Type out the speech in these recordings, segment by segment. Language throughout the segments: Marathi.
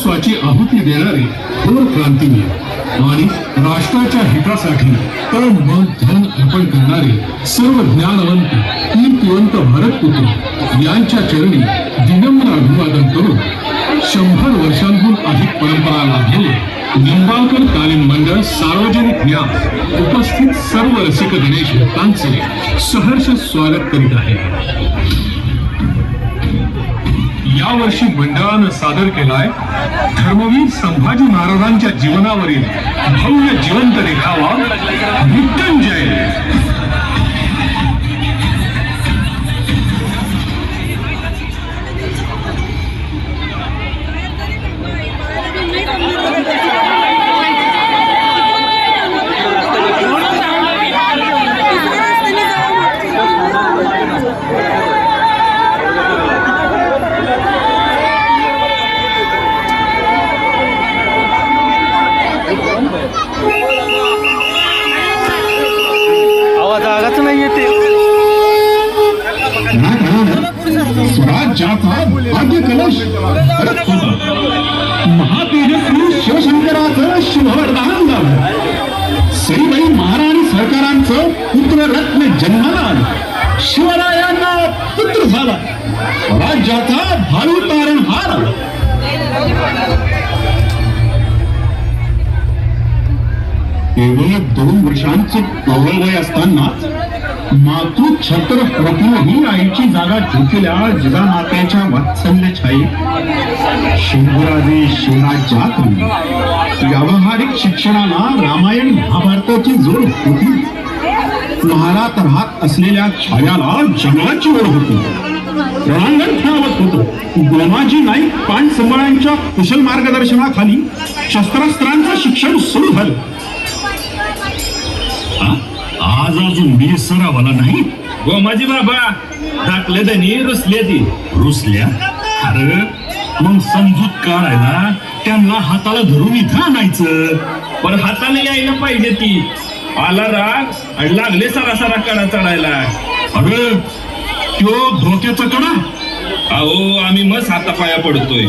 सर्वस्वाची आहुती देणारे थोर क्रांतीवीर आणि राष्ट्राच्या हितासाठी तण मन धन अर्पण करणारे सर्व ज्ञानवंत कीर्तिवंत भारतपुत्र यांच्या चरणी विनम्र अभिवादन करून शंभर वर्षांहून अधिक परंपरा लाभलेले निंबाळकर तालीम मंडळ सार्वजनिक ज्ञान उपस्थित सर्व रसिक गणेश भक्तांचे सहर्ष स्वागत करीत आहे. यावर्षी मंडळानं सादर केलाय धर्मवीर संभाजी महाराजांच्या जीवनावरील भव्य जिवंत देखावा मृत्युंजय दोन वय असताना मातू छत्र ही आईची जागा झुकल्या जिजामातेच्या वात्सल्य छाई शिवराजे शिवराज्यात व्यावहारिक शिक्षणाला रामायण महाभारताची जोड होती. महारात राहत असलेल्या छायाला जंगलाची ओढ होती. रणांगण खेळावत होतो. गोमाजी नाईक पाण कुशल मार्गदर्शनाखाली शस्त्रास्त्रांचं शिक्षण सुरू झालं. माझा अजून मी सरावाला नाही. गोमाजी बाबा दाखले त्यांनी रुसले ती. रुसल्या? अरे मग समजूत काढायला त्यांना हाताला धरून इथं आणायचं. पण हाताला यायला पाहिजे ती. आला राग आणि लागले सरा सरा कडा चढायला. अरे त्यो धोक्याचा कडा? अहो आम्ही मस्त हातापाया पडतोय.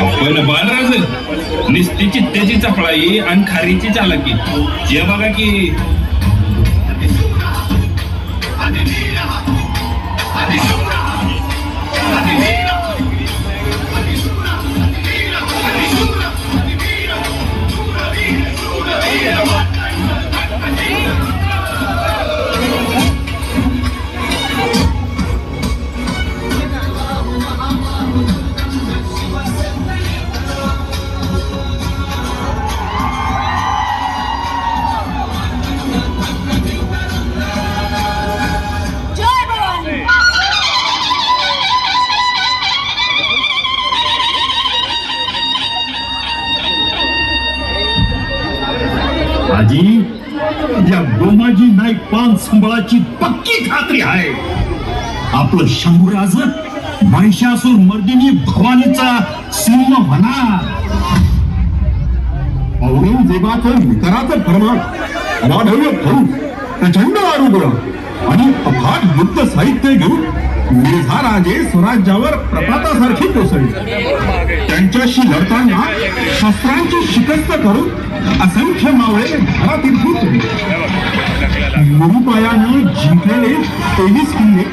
पण बालराज निस्ती चित्त्याची चपळाई आणि खारीची चालाकी. जे बघा की जय गोमाजी नाईक पान संबळाची पक्की खात्री आहे. आपलं शंभूराज महिषासूर मर्दिनी भवानीचा सिंह म्हणा औरंगजेबाचं निकराचं प्रमाण वाढवलं करून प्रचंड आरोग्य आणि अफाट युद्ध साहित्य घेऊन मिर्झा राजे स्वराज्यावर प्रपातासारखी कोसळली. त्यांच्याशी लढताना शस्त्रांची शिकस्त करून असंख्य मावळे घरातील फुटले. मुरुपायानं जिंकलेले तेवीस किल्ले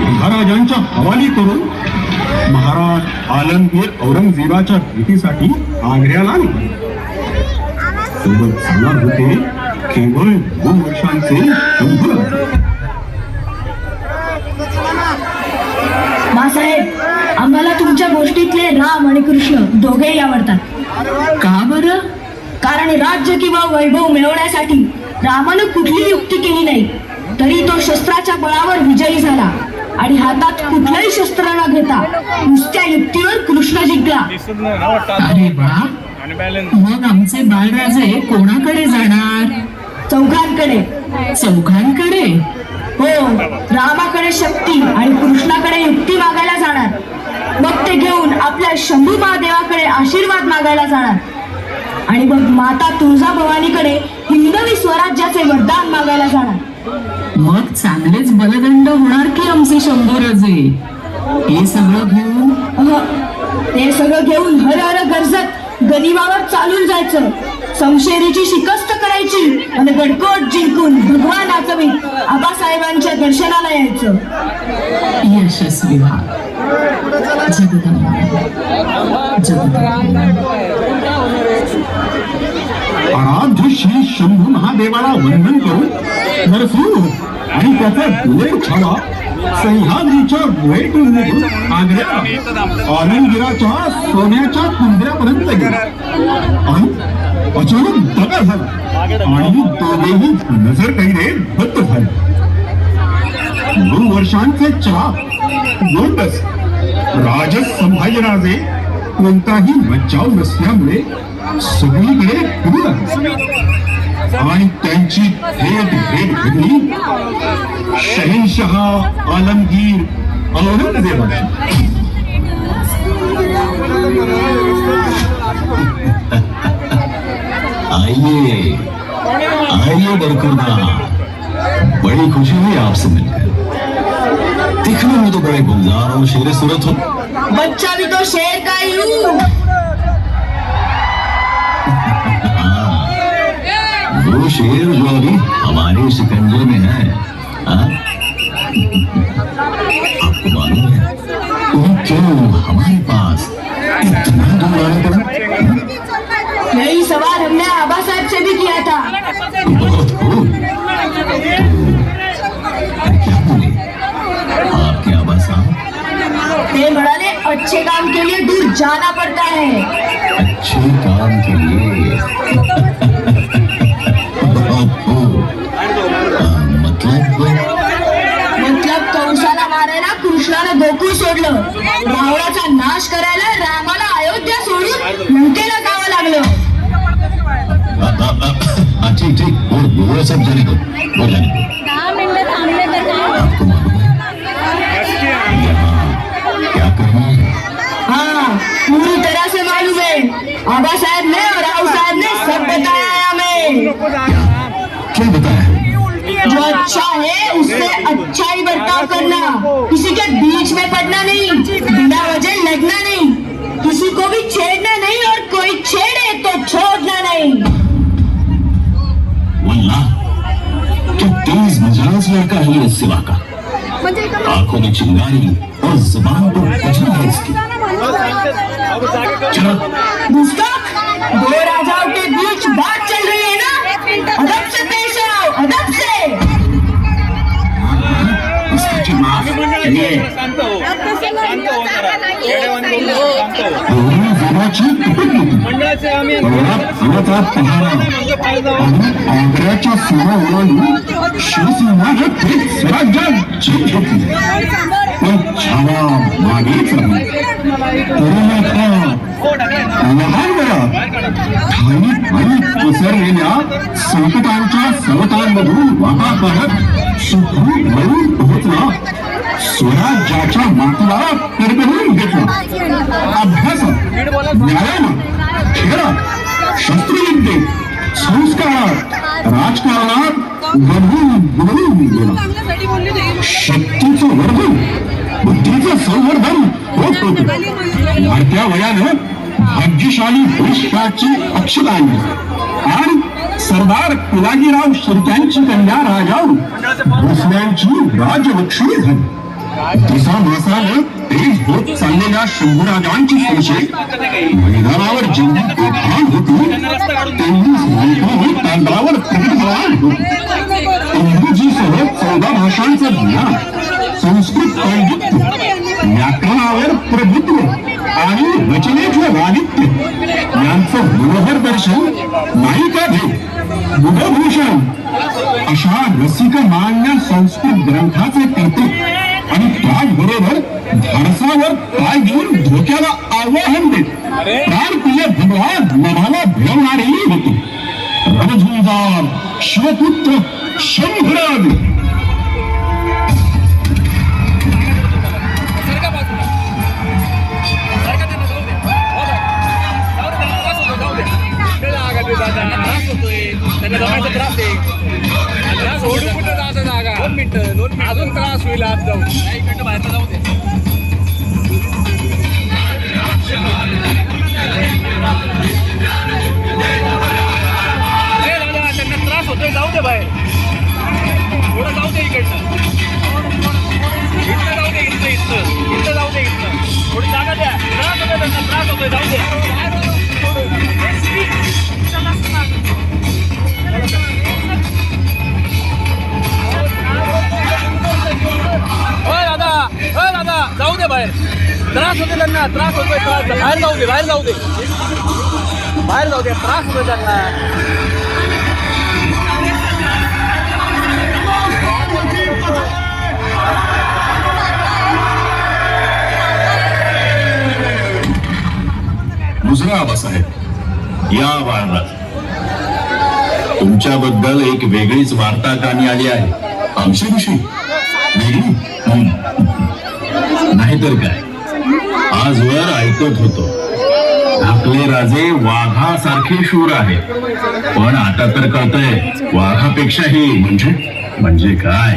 महाराजांच्या हवाली करून महाराज आलमगीर औरंगजेबाच्या भेटीसाठी आग्र्याला निघाले. सोबत होते केवळ दोन वर्षांचे शंभर. मासाहेब आम्हाला तुमच्या गोष्टीतले राम आणि कृष्ण दोघेही आवडतात. का बरं? कारण राज्य किंवा वैभव मिळवण्यासाठी रामानं कुठली युक्ती केली नाही तरी तो शस्त्राच्या बळावर विजयी झाला आणि हातात कुठलंही शस्त्र न घेता नुसत्या युक्तीवर कृष्ण जिंकला. अरे मग आमचे बाळराजे कोणाकडे जाणार? चौघांकडे. चौघांकडे? हो रामाकडे शक्ती आणि कृष्णाकडे युक्ती मागायला जाणार. मग ते घेऊन आपल्या शंभू महादेवाकडे आशीर्वाद मागायला जाणार. आणि मग माता तुळजाभवानीकडे हिंदवी स्वराज्याचे वरदान मागायला जाणार. मग चांगलेच बलदंड होणार की आमचे शंभूराजे हे सगळं घेऊन? ते सगळं घेऊन हर हर गनिमावर चालून जायचं. समशेरीची शिकस्त करायची आणि गडकोट जिंकून भगवान नाचवी आबासाहेबांच्या दर्शनाला यायचं. यशस्वी व्हा आराध्य श्री शंभू महादेवाला वंदन करून नरसिंह आणि त्याचा दुलेर छावा सह्याद्रीच्या गुहेतून निघून आग्र्याला आनंदगिराच्या सोन्याच्या कुंजऱ्यापर्यंत गेला. आणि अचानक दगा झाला. आणि दोघेही नजर कैरे बद्ध झाले. दोन वर्षांचे चहा गोंडस राजस संभाजीराजे कोणताही मज्जाव नसल्यामुळे सगळीकडे लागले आणि त्यांची भेट भेट घडली. शहिनशहा आलमगीर औरंगजेबाची आइए बरकुरदा बड़ी खुशी हुई आपसे मिलकर। दिखने में तो बड़े गुलजार और शेर सूरत हो। बच्चा भी तो शेर का ही हूँ। वो शेर जो अभी हमारे शिकंजे में है हाँ? आपको मालूम है वो क्यों हमारे पास इतना दूर आना पड़ा यही सवाल हमने आबा साहब से भी किया था। म्हणाले अच्छे काम के लिए दूर जाना पड़ता है। अच्छे काम के लिए? मतलब मतलब कंसाला मारायला गोकुळ सोडलं. रावणाचा नाश करायला रामाला अयोध्या सोडून लंकेला जावं लागलं. ठीक ठीक सब जाने आबा साहब ने और राव साहब ने सब बताया है हमें। क्या बताया? जो अच्छा है उससे अच्छा ही बर्ताव करना। किसी के बीच में पड़ना नहीं बिना वजह लगना नहीं। किसी को भी छेड़ना नहीं और कोई छेड़े तो छोड़ना नहीं। क्या तेज मिजाज लड़का है ये सिवा का। आँखों में चिंगारी और ज़ुबान पर बचना है इसकी। गुस्ताख दो राजाओं के बीच बात चल रही है ना? अदब से पेश आओ अदब से। हो। हो हो। मंडळाचे आम्ही सीमा ओलांडून शिवसेना थेट स्वराज्यात झेप घेतली पण छावा मागेच लहान पसरलेल्या संकटांच्या सवतांमधून वाटा काढत पोहोचला. स्वराज्याच्या मातीला करकरून घेतला. अभ्यास न्यायानं खेळात शस्त्रविद्ये संस्कारात राजकारणात गढून बुडवून गेला. शक्तीचं वर्ग संवर्धन होत होते वाढत्या वयानं भाग्यशाली भविष्याची अक्षता आणली आणि सरदार कुलाजीराव शिर्क्यांची कन्या राजावरून भोसल्यांची राजलक्ष्मी झाली. दिसा मासानं तेज होत चाललेल्या शंभूराजांची संशय मैदानावर जेवढी बेभान होती तेवढीच लेखनी तांदळावर प्रगतमान होती इंग्रजीसह चौदा भाषांचं ज्ञान संस्कृत पांडित्य व्याकरणावर प्रभुत्व आणि रचनेतलं वादित्य यांचं मनोहर दर्शन नायिका भेद बुधभूषण अशा रसिक मान्य संस्कृत ग्रंथाचे कौतुक आणि त्याचबरोबर धाडसावर पाय घेऊन धोक्याला आवाहन देत प्राणप्रिय भगवान मनाला भिडवणारेही होते. रणझुंजार शिवपुत्र शंभराज त्यांना दमायचा त्रास आहे. सोडून कुठं जायचं जागा? दोन मिनटं दोन मिनिटं. अजून त्रास होईल आज जाऊन. एक मिनटं बाहेर जाऊ दे. त्यांना त्रास होतोय जाऊ दे बाहेर. थोडं जाऊ दे इकडनं. इथं जाऊ दे इथं इथं. इथं जाऊ दे इथं. थोडी जागा द्या. त्रास होतोय त्यांना त्रास होतोय जाऊ दे. बाहेर. त्रास होते त्यांना त्रास होतोय त्रास. बाहेर जाऊ दे बाहेर जाऊ दे. बाहेर जाऊ दे त्रास होतोय त्यांना. दुसरा आबासाहेब या वारणात तुमच्याबद्दल एक वेगळीच वार्ता कामी आली आहे. आमच्याविषयी वेगळी? नाहीतर काय? आजवर ऐकत होतो. आपले राजे वाघासारखे शूर आहे पण आता तर कळतंय वाघापेक्षाही म्हणजे म्हणजे काय?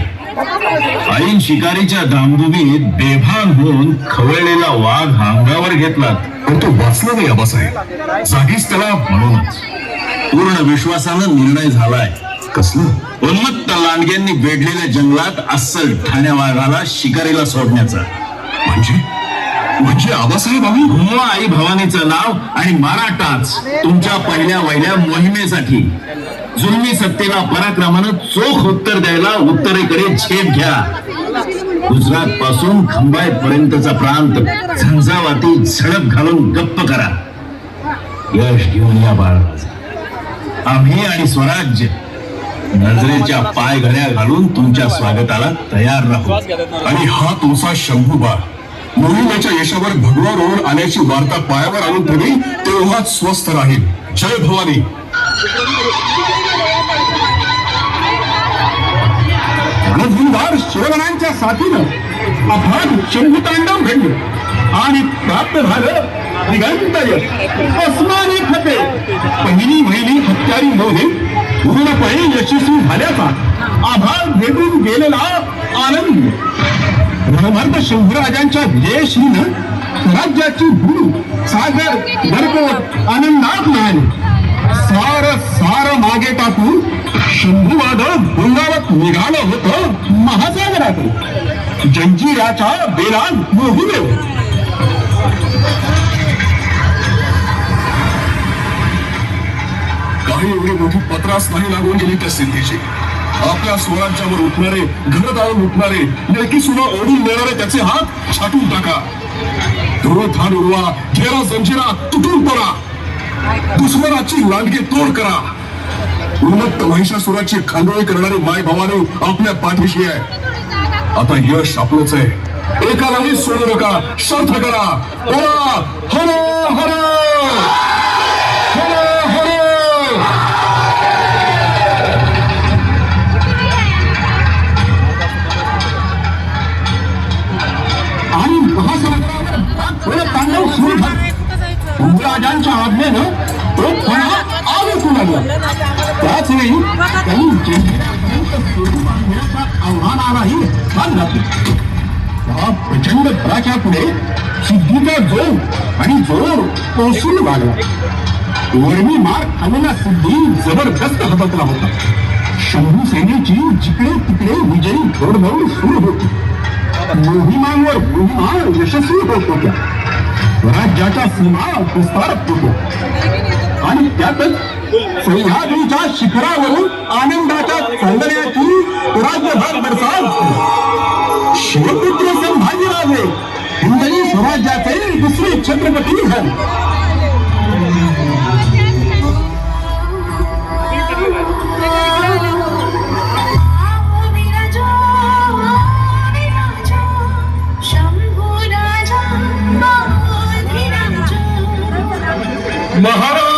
ऐन शिकारीच्या दामदुबीत बेभान होऊन खवळलेला वाघ अंगावर घेतला. पण तो वाचला नाही आबासाहेब जागीच त्याला म्हणूनच. पूर्ण विश्वासानं निर्णय झालाय. कसलं? उन्मत्त लांडग्यांनी वेढलेल्या जंगलात अस्सल ठाण्या वाघाला शिकारीला सोडण्याचा. म्हणजे? म्हणजे आबासाहेब आम्ही? हुमा आई भवानीचं नाव आणि मराठाच तुमच्या पहिल्या वहिल्या मोहिमेसाठी. जुलमी सत्तेला पराक्रमानं चोख उत्तर द्यायला उत्तरेकडे झेप घ्या. गुजरात पासून खंबाय पर्यंतचा प्रांत झंझावाती झडप घालून गप्प करा. यश घेऊन या बाळराजा आम्ही आणि स्वराज्य नजरेच्या पाय घड्या घालून तुमच्या स्वागताला तयार राहू. आणि हा तुमचा शंभू बाळ मोहिमेच्या यशावर भगवा रोड आल्याची वार्ता पायावर आणून ठेवी तेव्हाच स्वस्थ राहील. जय भवानी. रणधुंदार शिवगणांच्या साथीनं अफाट शंभुतांडव घडलं आणि प्राप्त झालं दिगंत यश. अस्मानी फते पहिली महिली हत्यारी मोहीम पूर्णपणे यशस्वी झाल्याचा आभार भेटून गेलेला आनंद. रणभर्त शंभराजांच्या विजयश्रीनं राज्याची गुरु सागर गडकोट आनंदात मिळाली सार सार मागे टाकून शंभूवाद डोंगावत निघालं होतं महासागराकडे. जंजिराच्या बेलान मोहिमे काही एवढी मोठी पत्रास नाही लागून गेली त्या सिद्धीची. आपल्या स्वराज्यावर उठणारे घर उठणारे लेकी सुद्धा ओढून देणारे त्याचे हात छाटून टाका. धुरो उडवा घेरा जंजिरा तुटून पडा. दुश्मनाची लांडगे तोड करा. उन्मत्त महिषासुराची खांदोळी करणारी माय भावाने आपल्या पाठीशी आहे. आता यश आपलंच आहे. एकालाही सोडू नका. शर्थ करा. हरा हरा. महासागरावर तांडव सुरू झालं. आज्ञेनं तो पुन्हा त्याच वेळी त्यांनी आव्हानालाही हात त्या प्रचंड बळाच्या पुढे सिद्धीचा जोर आणि जोर ओसरून वाढला. वर्मी मार खाल्लेला सिद्धी जबरदस्त हबकला होता. शंभू सेनेची जिकडे तिकडे विजयी घोडदौड सुरू होती. मोहिमांवर मोहिमा यशस्वी होत होत्या. राज्याच्या सीमा विस्तारत होतो. आणि त्यातच सह्याद्रीच्या शिखरावरून आनंदाच्या सौंदर्याची राज्यभर बरसात शिवपुत्र संभाजीराजे हिंदवी स्वराज्याचे दुसरे छत्रपती झाले. महाराज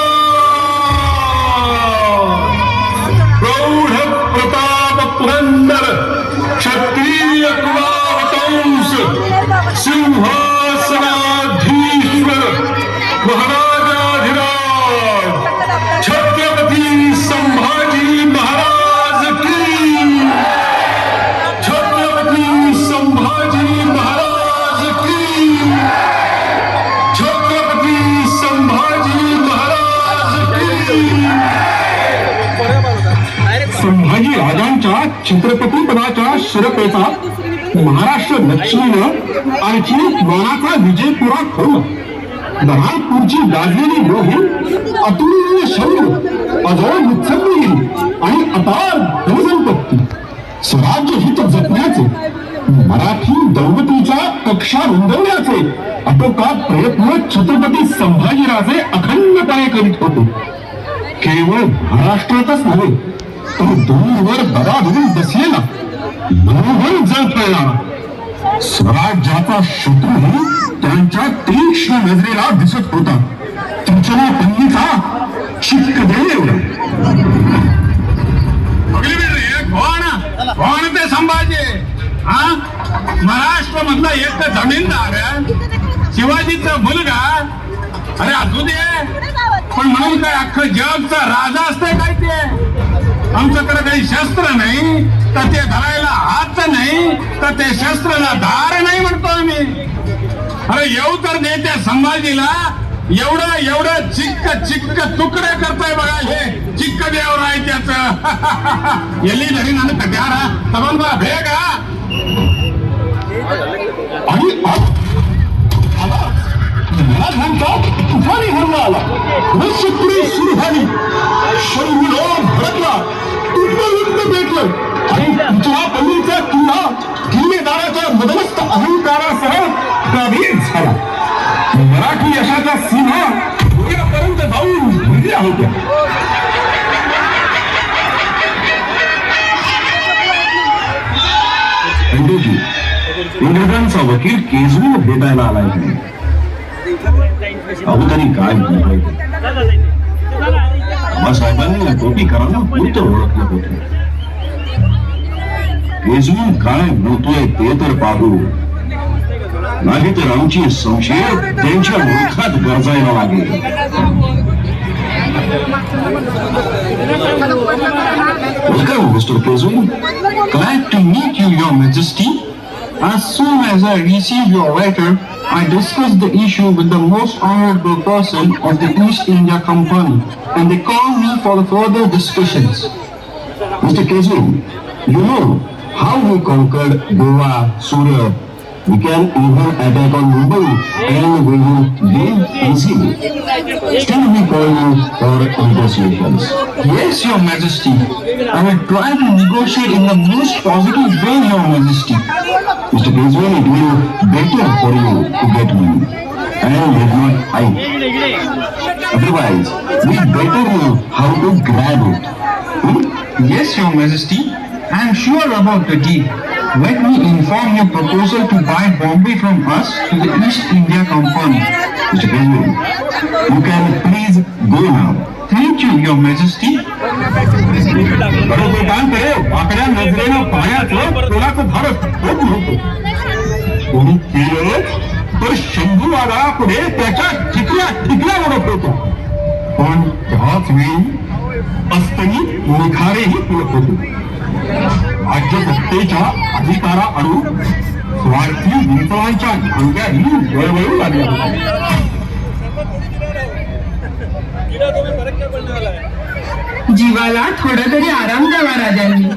राजांच्या छत्रपती पदाच्या शिरपेचा महाराष्ट्र लक्ष्मीनं आणखी मानाचा विजय पुरा करून बहारपूरची गाजलेली मोहीम अतुलनीय शौर्य अजोड मुत्सद्दी आणि अपार धनसंपत्ती. स्वराज्य हित जपण्याचे मराठी दौलतीच्या कक्षा रुंदवण्याचे आटोकाट प्रयत्न छत्रपती संभाजीराजे अखंडपणे करीत होते. केवळ महाराष्ट्रातच नव्हे तो दूरवर दबा धरून बसलेला. मनोहर जळफळला स्वराज्याचा शत्रूही त्यांच्या तीक्ष्ण नजरेला दिसत होता. तुमच्या पल्लीचा चिक्क देईल एवढा कोण? कोण ते संभाजी? हा? महाराष्ट्र मधला एक तर जमीनदार शिवाजीचा मुलगा. अरे असू दे. पण म्हणून काय अख्खं जगचा राजा असतंय काय ते? आमच्याकडे काही शस्त्र नाही तर ते धरायला हात नाही तर ते शस्त्राला धार नाही म्हणतो आम्ही. अरे येऊ तर नेत्या संभाजीला एवढं एवढं चिक्क चिक्क तुकडे करताय बघा हे. चिक्क देवर आहे त्याच. एली धरी ना कट्यारा तबन बा भेगा. आणि मराठ्यांचा तुफानी हल्ला आला रसपुरी सुरू झाली शंभूला भडकला तुटलं भेटलं आणि तुझ्या पल्लीचा किल्ला किल्लेदाराच्या मदमस्त अहंकारासह प्रवीण झाला. मराठी यशाचा सीमा पर्यंत जाऊन भिडल्या होत्या. इंग्रजांचा वकील केजरीवाल भेटायला आलाय. की अहो त्यांनी काय म्हटलंय बाबासाहेबांनी टोपीकरांना पुरतं ओळखलं होतं केजरीवाल काय म्हणतोय ते तर पाहू नाही तर आमची संशय त्यांच्या मुखात गरजायला लागेल Welcome, Mr. Kezu. Glad to meet you, Your Majesty. As soon as I receive your letter, I discussed the issue with the most honorable person of the East India Company and they called me for further discussions. Mr. Kesu, you know how we conquered Goa, Surya. We can even attack on Mumbai and we will gain easily. Still we call you for negotiations. Yes, Your Majesty. I will try to negotiate in the most positive way, Your Majesty. Mr. Kesu, better for you to get me. I will not I. Otherwise, we better know how to grab it. Hmm? Yes, Your Majesty. I am sure about the deal. Let me inform your proposal to buy Bombay from us to the East India Company. Mr. You can please go now. Thank you, Your Majesty. બરોબર કામ કર્યો આપણા નજરેનો પાયા છો થોડાક ભારત ખૂબ મોટું कोणी केलं तर शंभू वाला पुढे त्याच्या ठिकऱ्या ठिकऱ्या उडत होतो. पण त्याच वेळी अस्तनी निखारेही पुरत होते. राज्यसत्तेच्या अधिकारा अणू स्वार्थी विंचवांच्या भांग्याही वळवळू लागल्या. होत्या जीवाला थोडा तरी आराम द्यावा राजांनी.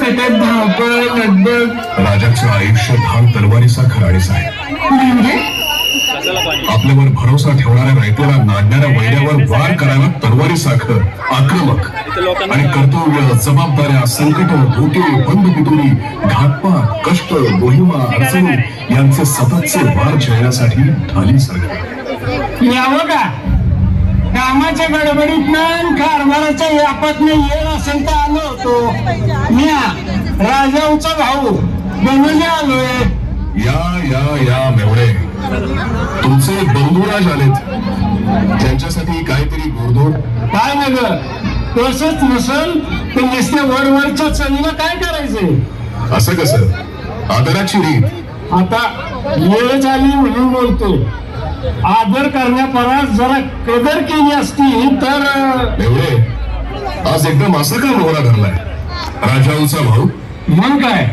सतत धावपळ लगबग. राजाचं आयुष्य धान तलवारीसारखं राणीच आहे. म्हणजे? आपल्यावर भरोसा ठेवणाऱ्या रायतेला नाडणाऱ्या वैऱ्यावर वार करायला तलवारीसारखं आक्रमक. आणि कर्तव्य जबाबदाऱ्या संकट धोके बंद पिटुरी घातपात कष्ट मोहिमा अडचणी यांचे सततचे वार झेलण्यासाठी ढाली सरकार. यावं का? कामाच्या गडबडीत कारभाराच्या व्यापात येईल असेल तर आलो होतो. म्या राजाऊचा भाऊ बनवले आलोय. या या या मेवणे. तुमचे बंधुराज आलेत. त्यांच्यासाठी काहीतरी गोडधोड काय नग तसंच नसल तर नुसत्या वरवरच्या चणीला काय करायचंय असं कसं? आदराची रीत. आता वेळ झाली म्हणून बोलतो आदर करण्यापरास जरा कदर केली असती तर आज एकदम असं का मोहरा धरलाय? राजाऊचा भाऊ? मग काय?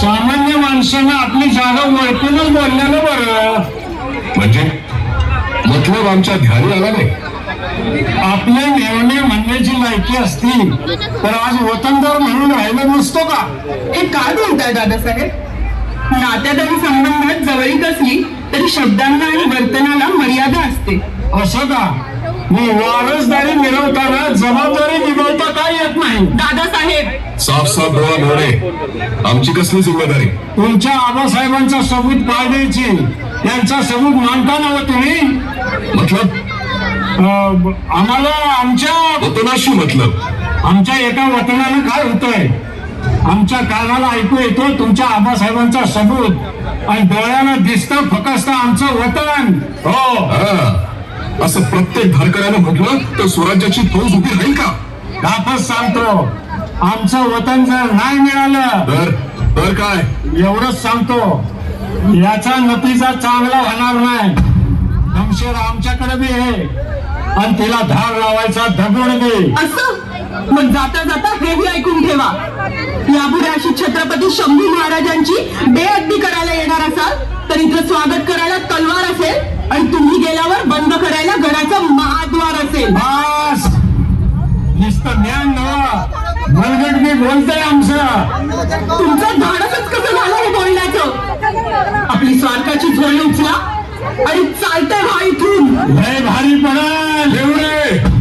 सामान्य माणसानं आपली जागा वळखूनच बोललेलं बरं. म्हणजे? मतलब आमच्या ध्यानी आला नाही? आपले नेवणे म्हणण्याची लायकी असती तर आज वतनदार म्हणून राहिलं नसतो का? हे काय बोलताय दादासाहेब? नात्यात आणि संबंधात जवळीक असली तरी शब्दांना आणि वर्तनाला मर्यादा असते. असं का? मी वारसदारी मिळवताना जबाबदारी निभावता काय येत नाही? दादासाहेब. साफ साफ डोळा भोळे आमची कसली जिम्मेदारी? तुमच्या आबासाहेबांचा सबूत पाळण्याची यांचा सबूत मानता नव तुम्ही? मतलब? अं, आम्हाला आमच्या वतनाशी मतलब. आमच्या एका वतनानं काय होतंय? आमच्या कानाला ऐकू येतो तुमच्या आबासाहेबांचा सबूत. आणि डोळ्याला दिसतं फकस्त आमचं वतन. हो. असं प्रत्येक धारकऱ्यानं म्हटलं तर स्वराज्याची फौज उभी राहील का? कापच सांगतो. आमचं वतन जर नाही मिळालं तर तर काय? एवढंच सांगतो. याचा नतीजा चांगला होणार नाही. आमच्याकडे बी आहे. आणि तिला धार लावायचा दगड बी. असं? मग जाता जाता हे बी ऐकून ठेवा. यापुढे अशी छत्रपती शंभू महाराजांची बेअदबी करायला येणार असाल तर इथं स्वागत करायला तलवार असेल आणि तुम्ही गेल्यावर बंद करायला गडाचा महाद्वार असेल. बस! नुसतं ज्ञान नवा. मनगट मी बोलतोय आमचं. तुमचं धाडसच कसं झालं हे बोलण्याचं? आपली स्वार्थाची झोळी उचला आणि चालतंय व्हा इथून. लय भारी पडल एवढे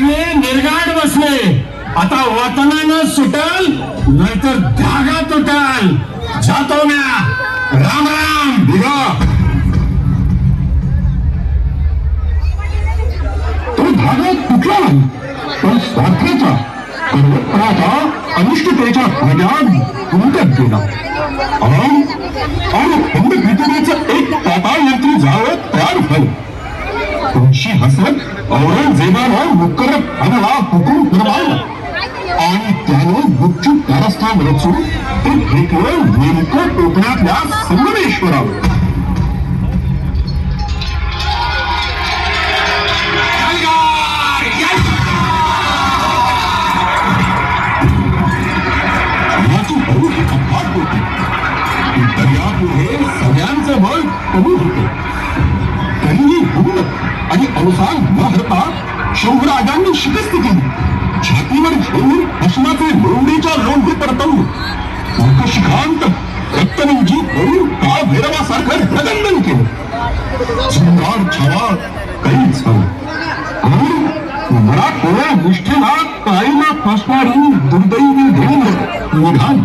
गाठ निर्गाड बसले आता वतनानं सुटल नाहीतर धागा तुटल जातो म्या राम राम तो धागा तुटला नाही पण स्वार्थाचा कर्मपणाचा अनिष्टतेच्या भागात गुंतत गेला आणि एक ताताळ यंत्री जावं तयार झालं तुमची हसत औरंगजेबानं मुकरत खानाला हुकूम फिरवायला. आणि त्याने गुपचूप कारस्थान रचून ते फेकलं नेमकं कोकणातल्या संगमेश्वरावर. दर्यापुढे सगळ्यांचं बळ कमी होतं. आणि अवसान न हरता शौराजांनी शिकस्त केली छातीवर घेऊन भस्माचे लोंढीच्या लोंढी परतवून मुखशिखांत रक्तनिंजी करून काळ भैरवासारखं प्रदंडन केलं. सुंदर छावा काहीच झालं आणि मराठोड्या निष्ठेला काळीला फसणारी दुर्दैवी घेऊन निघाल.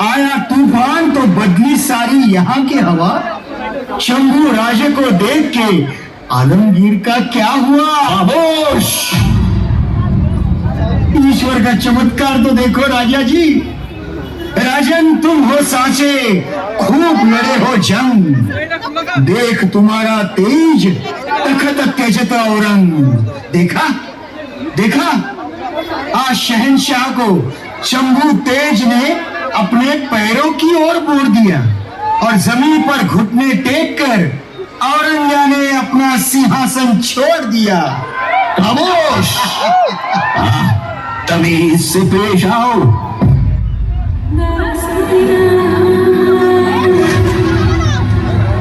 आया तूफ़ान तो बदली सारी यहाँ की हवा। शंभू राजे को देख के आलमगीर का क्या हुआ? खामोश। ईश्वर का चमत्कार तो देखो राजा जी। राजन, तुम हो साचे, खूब लड़े हो जंग। देख तुम्हारा तेज, तखत त्यजता औरंग देखा? देखा? आज शहनशाह को शंभू तेज ने अपने पैरों की ओर मोड़ दिया और ज़मीन पर घुटने टेक कर औरंग्या ने अपना सिंहासन छोड़ दिया। खामोश। तमीज से पेश आओ।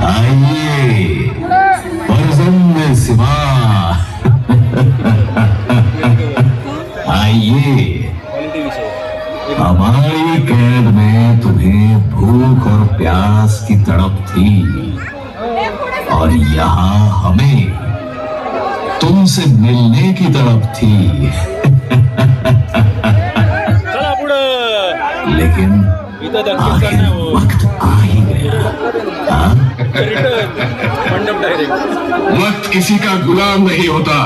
आइए। परजन सिवा आइए। हमारी कैद में तुम्हें भूख और प्यास की तड़प थी। और यहाँ हमें तुमसे मिलने की तड़प थी। लेकिन आखिर वक्त आ ही गया। हाँ? वक्त किसी का गुलाम नहीं होता।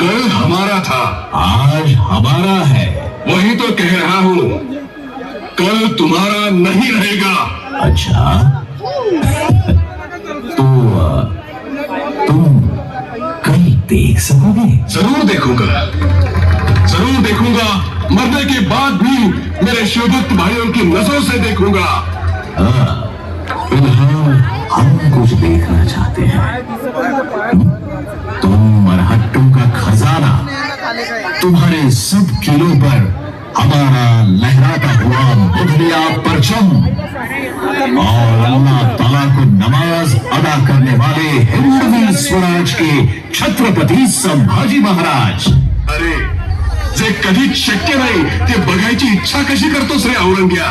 कल हमारा था आज हमारा है। वही तो कह रहा हूँ। कल तुम्हारा नहीं रहेगा। अच्छा। तो तुम कल देख सकोगे? जरूर देखूंगा। जरूर देखूंगा। मरने के बाद भी मेरे शिवभक्त भाइयों की नजरों से देखूंगा। हाँ, फिलहाल हम कुछ देखना चाहते हैं। तुम मरहट्टों का खजाना तुम्हारे सब किलों पर हमारा लहराता हुआ मुगलिया परचम। और अल्लाह ताला को नमाज अदा करने वाले हिंदवी स्वराज के छत्रपती संभाजी महाराज। अरे जे कधीच शक्य नाही ते बघायची इच्छा कशी करतोस रे औरंग्या?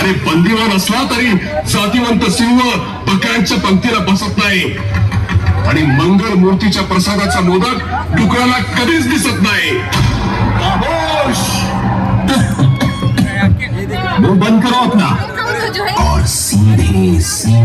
अरे बंदीवान असला तरी जातीवंत सिंह बकऱ्यांच्या पंक्तीला बसत नाही. आणि मंगळ मूर्तीच्या प्रसादाचा मोदक डुकराला कधीच दिसत नाही. मुंह बंद करो अपना। और सीधे सीधे